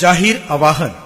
जाहीर आवाहन।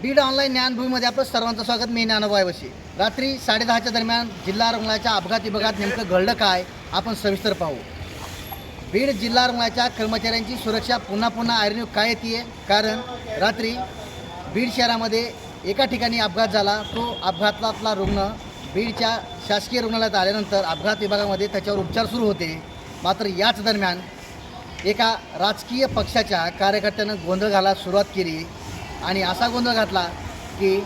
बीड ऑनलाईन ज्ञानभूमीमध्ये आपलं सर्वांचं स्वागत. मी ज्ञानोबाई रात्री साडेदहाच्या दरम्यान जिल्हा रुग्णालयाच्या अपघात विभागात नेमकं घडलं काय? आपण सविस्तर पाहू. बीड जिल्हा रुग्णालयाच्या कर्मचाऱ्यांची सुरक्षा पुन्हा पुन्हा ऐरणीव काय येते कारण रात्री बीड शहरामध्ये एका ठिकाणी अपघात झाला. तो अपघातातला रुग्ण बीडच्या शासकीय रुग्णालयात आल्यानंतर अपघात विभागामध्ये त्याच्यावर उपचार सुरू होते. मात्र याच दरम्यान एका राजकीय पक्षाच्या कार्यकर्त्यानं गोंधळ घालायला सुरुवात केली. आणि असा गोंधळ घातला की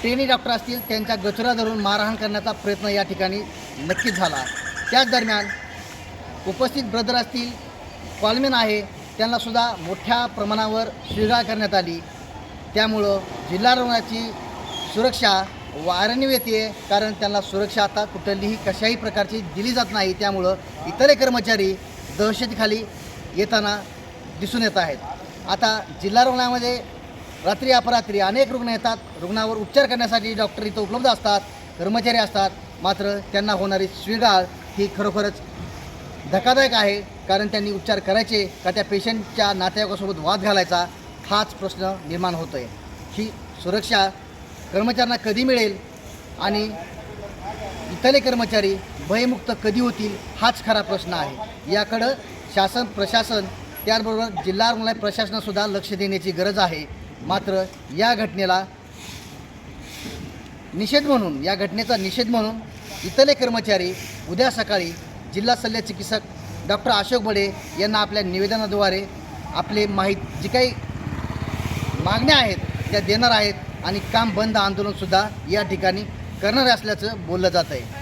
ट्रेनी डॉक्टर असतील त्यांच्या गचरा धरून मारहाण करण्याचा प्रयत्न या ठिकाणी नक्कीच झाला. त्याच दरम्यान उपस्थित ब्रदर असतील कॉलमेन आहे त्यांनासुद्धा मोठ्या प्रमाणावर शिरगाळ करण्यात आली. त्यामुळं जिल्हा रुग्णाची सुरक्षा वारणीव येते कारण त्यांना सुरक्षा आता कुठलीही कशाही प्रकारची दिली जात नाही. त्यामुळं इतरही कर्मचारी दहशतीखाली येताना दिसून येत आहेत. आता जिल्हा रुग्णालयामध्ये रात्री अपरात्री अनेक रुग्ण येतात. रुग्णावर उपचार करण्यासाठी डॉक्टर इथं उपलब्ध असतात. कर्मचारी असतात. मात्र त्यांना होणारी स्वीगाळ ही खरोखरच धक्कादायक आहे. कारण त्यांनी उपचार करायचे का त्या पेशंटच्या नातेवाईकासोबत वाद घालायचा हाच प्रश्न निर्माण होतो आहे ही सुरक्षा कर्मचाऱ्यांना कधी मिळेल आणि इथले कर्मचारी भयमुक्त कधी होतील हाच खरा प्रश्न आहे. याकडं शासन प्रशासन त्याचबरोबर जिल्हा रुग्णालय प्रशासनसुद्धा लक्ष देण्याची गरज आहे. मात्र या घटनेला निषेध म्हणून या घटनेचा निषेध म्हणून इथले कर्मचारी उद्या सकाळी जिल्हा शल्य चिकित्सक डॉक्टर अशोक बडे यांना आपल्या निवेदनाद्वारे आपले माहीत जी काही मागण्या आहेत त्या देणार आहेत आणि काम बंद आंदोलनसुद्धा या ठिकाणी करणार असल्याचं बोललं जात आहे